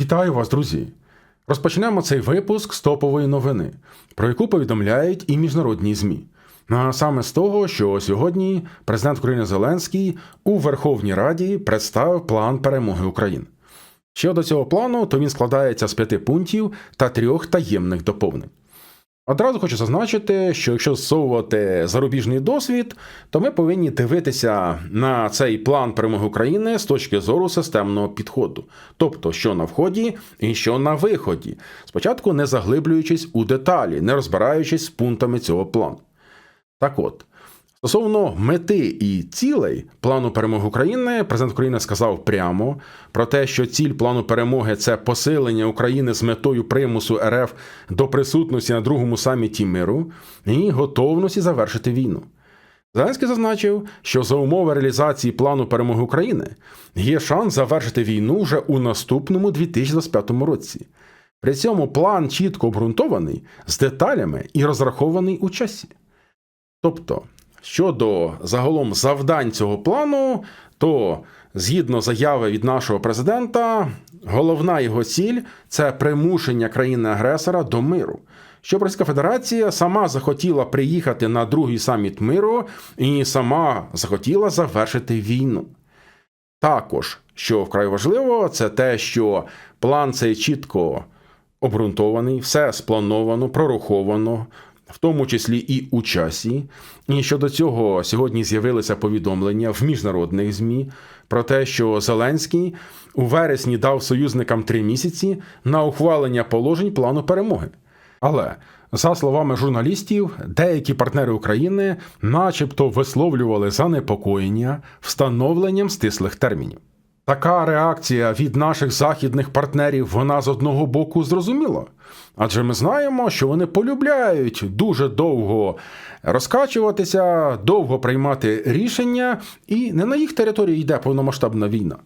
Вітаю вас, друзі! Розпочнемо цей випуск з топової новини, про яку повідомляють і міжнародні ЗМІ. А саме з того, що сьогодні президент України Зеленський у Верховній Раді представив план перемоги України. Щодо цього плану, то він складається з п'яти пунктів та трьох таємних доповнень. Одразу хочу зазначити, що якщо зсовувати зарубіжний досвід, то ми повинні дивитися на цей план перемоги України з точки зору системного підходу, тобто що на вході і що на виході, спочатку не заглиблюючись у деталі, не розбираючись з пунктами цього плану. Так от. Стосовно мети і цілей плану перемоги України, президент України сказав прямо про те, що ціль плану перемоги це посилення України з метою примусу РФ до присутності на другому саміті миру і готовності завершити війну. Зеленський зазначив, що за умови реалізації плану перемоги України є шанс завершити війну вже у наступному 2025 році. При цьому план чітко обґрунтований з деталями і розрахований у часі. Тобто, Щодо загалом завдань цього плану, то згідно заяви від нашого президента, головна його ціль це примушення країни-агресора до миру. Щоб Російська Федерація сама захотіла приїхати на другий саміт миру і сама захотіла завершити війну. Також, що вкрай важливо, це те, що план цей чітко обґрунтований, все сплановано, прораховано, в тому числі і у часі. І щодо цього сьогодні з'явилися повідомлення в міжнародних ЗМІ про те, що Зеленський у вересні дав союзникам три місяці на ухвалення положень плану перемоги. Але за словами журналістів, деякі партнери України, начебто, висловлювали занепокоєння встановленням стислих термінів. Така реакція від наших західних партнерів вона з одного боку зрозуміла. Адже ми знаємо, що вони полюбляють дуже довго розкачуватися, довго приймати рішення, і не на їх території йде повномасштабна війна.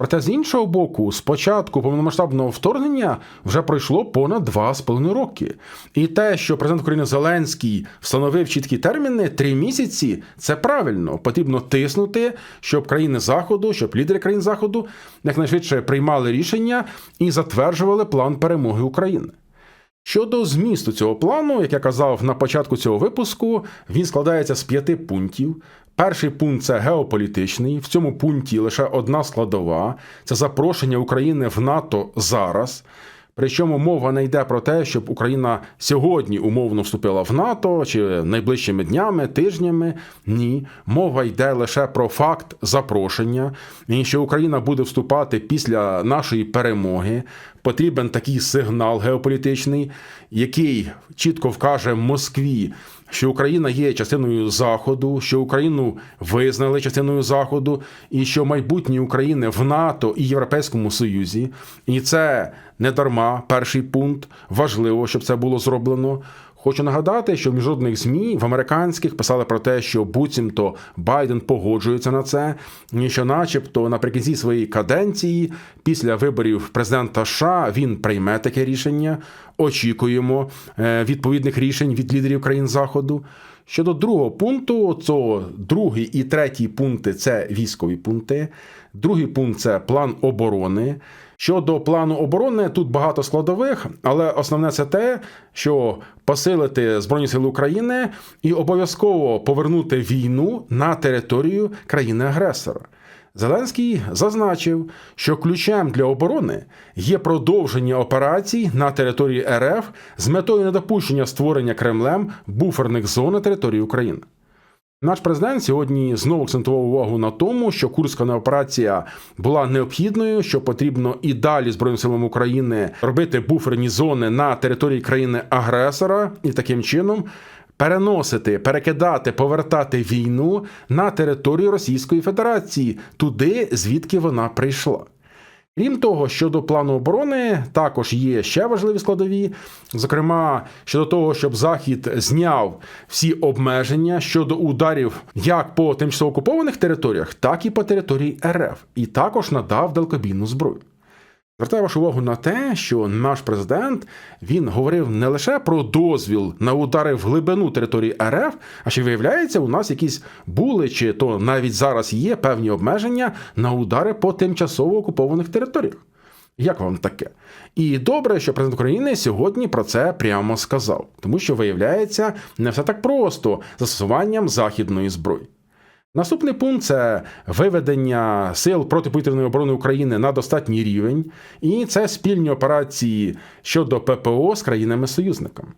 Проте з іншого боку, з початку повномасштабного вторгнення вже пройшло понад два з половиною роки. І те, що президент України Зеленський встановив чіткі терміни три місяці, це правильно. Потрібно тиснути, щоб країни Заходу, щоб лідери країн Заходу якнайшвидше приймали рішення і затверджували план перемоги України. Щодо змісту цього плану, як я казав на початку цього випуску, він складається з п'яти пунктів. Перший пункт це геополітичний. В цьому пункті лише одна складова це запрошення України в НАТО зараз. Причому мова не йде про те, щоб Україна сьогодні умовно вступила в НАТО чи найближчими днями, тижнями. Ні, мова йде лише про факт запрошення, і що Україна буде вступати після нашої перемоги. Потрібен такий сигнал геополітичний, який чітко вкаже Москві що Україна є частиною Заходу, що Україну визнали частиною Заходу, і що майбутнє України в НАТО і Європейському Союзі, і це не дарма перший пункт. Важливо, щоб це було зроблено. Хочу нагадати, що в міжнародних змі в американських писали про те, що буцімто Байден погоджується на це, і що, начебто, наприкінці своєї каденції, після виборів президента США, він прийме таке рішення. Очікуємо е, відповідних рішень від лідерів країн Заходу. Щодо другого пункту, то другий і третій пункти це військові пункти. Другий пункт це план оборони. Щодо плану оборони, тут багато складових, але основне це те, що посилити Збройні Сили України і обов'язково повернути війну на територію країни-агресора. Зеленський зазначив, що ключем для оборони є продовження операцій на території РФ з метою недопущення створення Кремлем буферних зон на території України. Наш президент сьогодні знову акцентував увагу на тому, що курська операція була необхідною, що потрібно і далі Збройним силам України робити буферні зони на території країни-агресора і таким чином переносити, перекидати, повертати війну на територію Російської Федерації туди, звідки вона прийшла. Крім того, щодо плану оборони, також є ще важливі складові. Зокрема, щодо того, щоб Захід зняв всі обмеження щодо ударів як по тимчасово окупованих територіях, так і по території РФ, і також надав далекобійну зброю. Звертаю вашу увагу на те, що наш президент він говорив не лише про дозвіл на удари в глибину території РФ, а ще виявляється, у нас якісь були чи то навіть зараз є певні обмеження на удари по тимчасово окупованих територіях. Як вам таке? І добре, що президент України сьогодні про це прямо сказав, тому що виявляється не все так просто застосуванням західної зброї. Наступний пункт це виведення сил протиповітряної оборони України на достатній рівень, і це спільні операції щодо ППО з країнами-союзниками.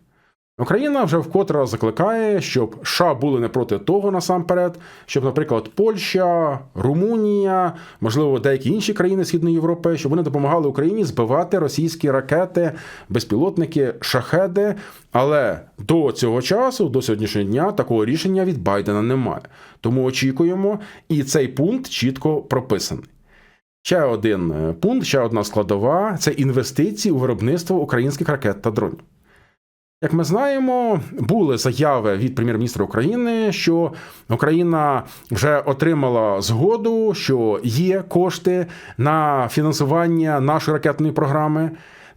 Україна вже вкотре закликає, щоб США були не проти того насамперед, щоб, наприклад, Польща, Румунія, можливо, деякі інші країни Східної Європи, щоб вони допомагали Україні збивати російські ракети, безпілотники, шахеди. Але до цього часу, до сьогоднішнього дня, такого рішення від Байдена немає. Тому очікуємо, і цей пункт чітко прописаний. Ще один е, пункт, ще одна складова це інвестиції у виробництво українських ракет та дронів. Як ми знаємо, були заяви від прем'єр-міністра України, що Україна вже отримала згоду, що є кошти на фінансування нашої ракетної програми.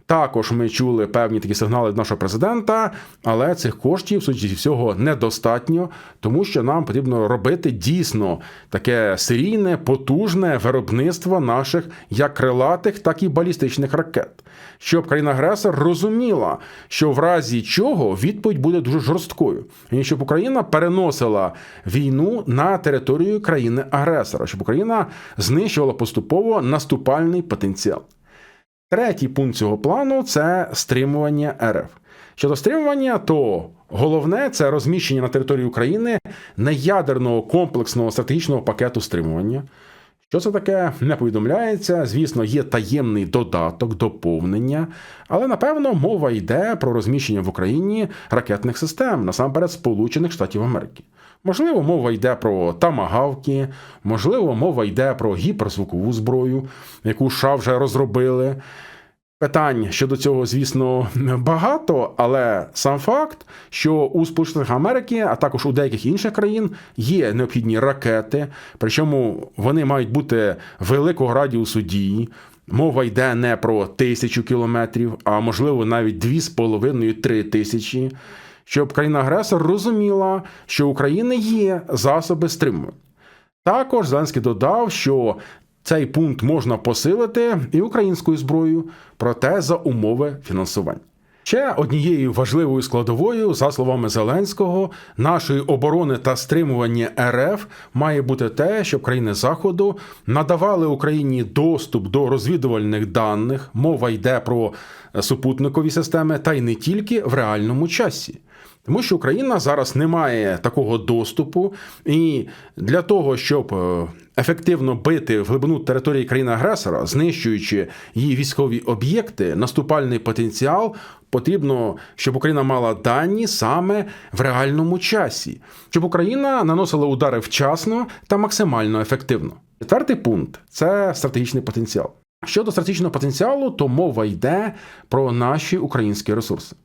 Також ми чули певні такі сигнали від нашого президента, але цих коштів, судячи всього, недостатньо, тому що нам потрібно робити дійсно таке серійне, потужне виробництво наших як крилатих, так і балістичних ракет, щоб країна-агресор розуміла, що в разі чого відповідь буде дуже жорсткою, і щоб Україна переносила війну на територію країни-агресора, щоб Україна знищувала поступово наступальний потенціал. Третій пункт цього плану це стримування РФ. Щодо стримування, то головне це розміщення на території України неядерного комплексного стратегічного пакету стримування. Що це таке, не повідомляється. Звісно, є таємний додаток, доповнення, але напевно мова йде про розміщення в Україні ракетних систем, насамперед Сполучених Штатів Америки. Можливо, мова йде про тамагавки, можливо, мова йде про гіперзвукову зброю, яку США вже розробили. Питань щодо цього, звісно, багато, але сам факт, що у Сполучених Америки, а також у деяких інших країн є необхідні ракети, причому вони мають бути великого радіусу дії. Мова йде не про тисячу кілометрів, а можливо навіть дві з половиною три тисячі, щоб країна-агресор розуміла, що України є засоби стримування. Також Зеленський додав, що цей пункт можна посилити і українською зброєю, проте за умови фінансування. Ще однією важливою складовою, за словами Зеленського, нашої оборони та стримування РФ має бути те, щоб країни Заходу надавали Україні доступ до розвідувальних даних. Мова йде про супутникові системи, та й не тільки в реальному часі. Тому що Україна зараз не має такого доступу, і для того, щоб е, ефективно бити в глибину території країни-агресора, знищуючи її військові об'єкти, наступальний потенціал, потрібно, щоб Україна мала дані саме в реальному часі, щоб Україна наносила удари вчасно та максимально ефективно. Четвертий пункт це стратегічний потенціал. Щодо стратегічного потенціалу, то мова йде про наші українські ресурси.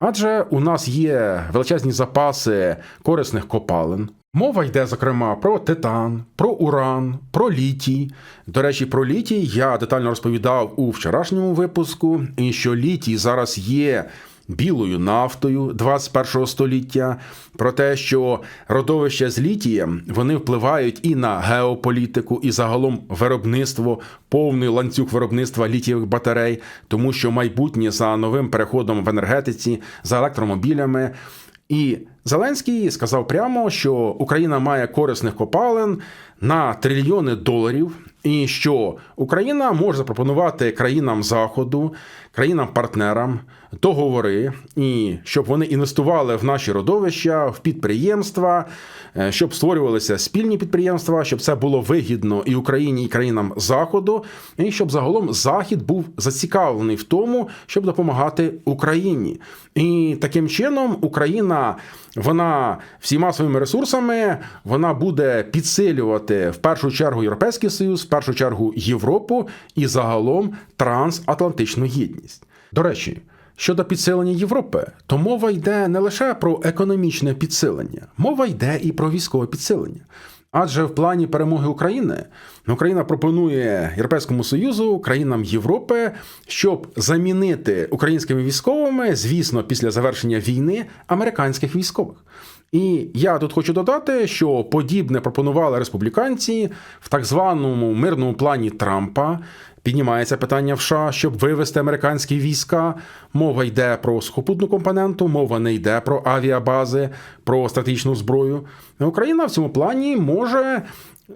Адже у нас є величезні запаси корисних копалин. Мова йде, зокрема, про титан, про уран, про літій. До речі, про літій я детально розповідав у вчорашньому випуску, і що літій зараз є білою нафтою 21 століття, про те, що родовища з літієм вони впливають і на геополітику, і загалом виробництво, повний ланцюг виробництва літієвих батарей, тому що майбутнє за новим переходом в енергетиці, за електромобілями. І Зеленський сказав прямо, що Україна має корисних копалин на трильйони доларів, і що? Україна може запропонувати країнам Заходу, країнам-партнерам договори, і щоб вони інвестували в наші родовища, в підприємства, е, щоб створювалися спільні підприємства, щоб це було вигідно і Україні, і країнам Заходу, і щоб загалом Захід був зацікавлений в тому, щоб допомагати Україні. І таким чином Україна вона всіма своїми ресурсами вона буде підсилювати в першу чергу Європейський Союз, в першу чергу Європу і загалом трансатлантичну єдність. До речі. Щодо підсилення Європи, то мова йде не лише про економічне підсилення, мова йде і про військове підсилення. Адже в плані перемоги України Україна пропонує Європейському Союзу, країнам Європи, щоб замінити українськими військовими, звісно, після завершення війни американських військових. І я тут хочу додати, що подібне пропонували республіканці в так званому мирному плані Трампа. Піднімається питання в США, щоб вивести американські війська. Мова йде про сухопутну компоненту, мова не йде про авіабази, про стратегічну зброю. Україна в цьому плані може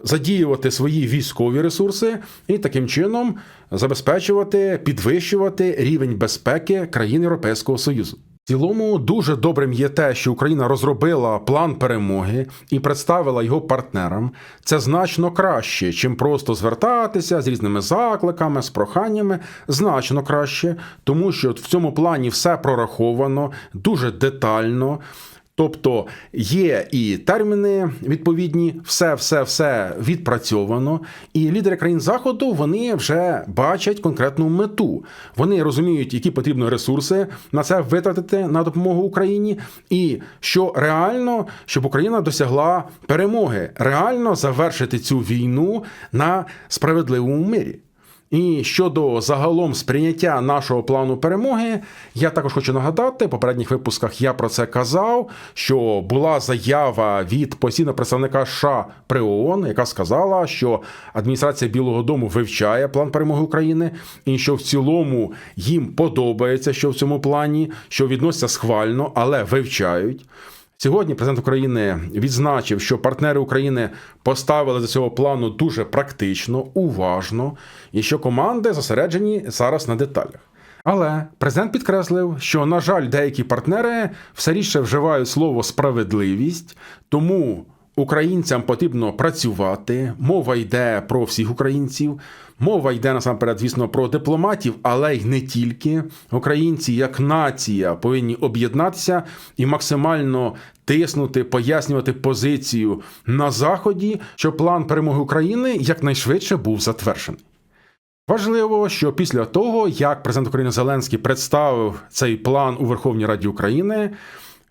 задіювати свої військові ресурси і таким чином забезпечувати, підвищувати рівень безпеки країн Європейського Союзу. Цілому дуже добрим є те, що Україна розробила план перемоги і представила його партнерам. Це значно краще, чим просто звертатися з різними закликами, з проханнями. Значно краще, тому що в цьому плані все прораховано дуже детально. Тобто є і терміни відповідні, все, все, все відпрацьовано. І лідери країн заходу вони вже бачать конкретну мету. Вони розуміють, які потрібні ресурси на це витратити на допомогу Україні, і що реально, щоб Україна досягла перемоги, реально завершити цю війну на справедливому мирі. І щодо загалом сприйняття нашого плану перемоги, я також хочу нагадати, в попередніх випусках я про це казав, що була заява від постійного представника США при ООН, яка сказала, що адміністрація Білого Дому вивчає план перемоги України, і що в цілому їм подобається, що в цьому плані, що відносяться схвально, але вивчають. Сьогодні президент України відзначив, що партнери України поставили до цього плану дуже практично, уважно, і що команди зосереджені зараз на деталях. Але президент підкреслив, що, на жаль, деякі партнери все рідше вживають слово справедливість, тому українцям потрібно працювати. Мова йде про всіх українців. Мова йде насамперед, звісно, про дипломатів, але й не тільки. Українці, як нація, повинні об'єднатися і максимально тиснути, пояснювати позицію на заході, щоб план перемоги України якнайшвидше був затверджений. Важливо, що після того, як президент України Зеленський представив цей план у Верховній Раді України,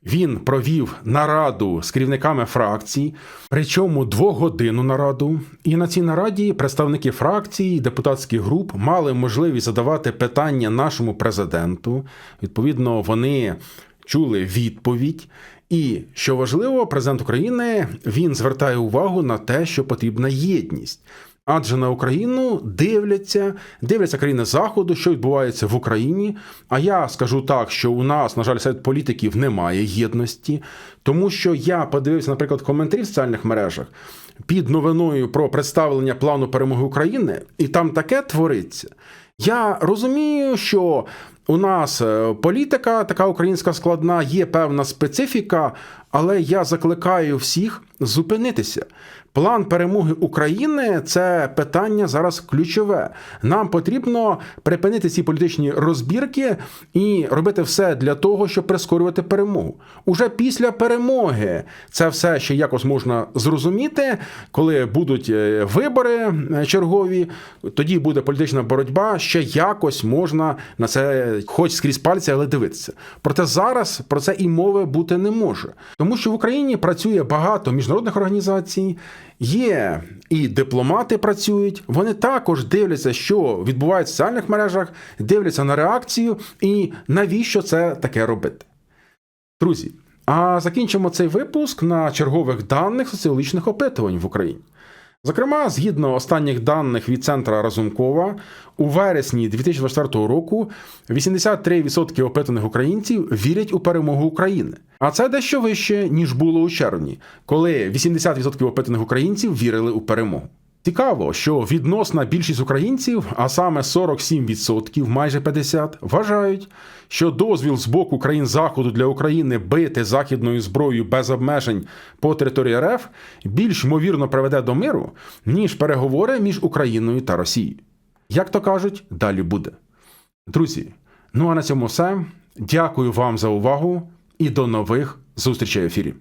він провів нараду з керівниками фракцій, причому двогодинну нараду. І на цій нараді представники фракцій, депутатських груп мали можливість задавати питання нашому президенту. Відповідно, вони чули відповідь. І що важливо, президент України він звертає увагу на те, що потрібна єдність. Адже на Україну дивляться, дивляться країни Заходу, що відбувається в Україні. А я скажу так, що у нас, на жаль, серед політиків немає єдності, тому що я подивився, наприклад, коментарі в соціальних мережах під новиною про представлення плану перемоги України, і там таке твориться. Я розумію, що у нас е, політика, така українська складна, є певна специфіка, але я закликаю всіх зупинитися. План перемоги України це питання зараз ключове. Нам потрібно припинити ці політичні розбірки і робити все для того, щоб прискорювати перемогу. Уже після перемоги це все ще якось можна зрозуміти, коли будуть е, вибори е, чергові, тоді буде політична боротьба. Ще якось можна на це, хоч скрізь пальці, але дивитися. Проте зараз про це і мови бути не може, тому що в Україні працює багато міжнародних організацій. Є і дипломати працюють, вони також дивляться, що відбувається в соціальних мережах, дивляться на реакцію і навіщо це таке робити. Друзі, а закінчимо цей випуск на чергових даних соціологічних опитувань в Україні. Зокрема, згідно останніх даних від центра Разумкова, у вересні 2024 року 83% опитаних українців вірять у перемогу України. А це дещо вище, ніж було у червні, коли 80% опитаних українців вірили у перемогу. Цікаво, що відносна більшість українців, а саме 47%, майже 50%, вважають, що дозвіл з боку країн Заходу для України бити західною зброєю без обмежень по території РФ більш ймовірно приведе до миру, ніж переговори між Україною та Росією. Як то кажуть, далі буде. Друзі, ну а на цьому все. Дякую вам за увагу і до нових зустрічей в ефірі.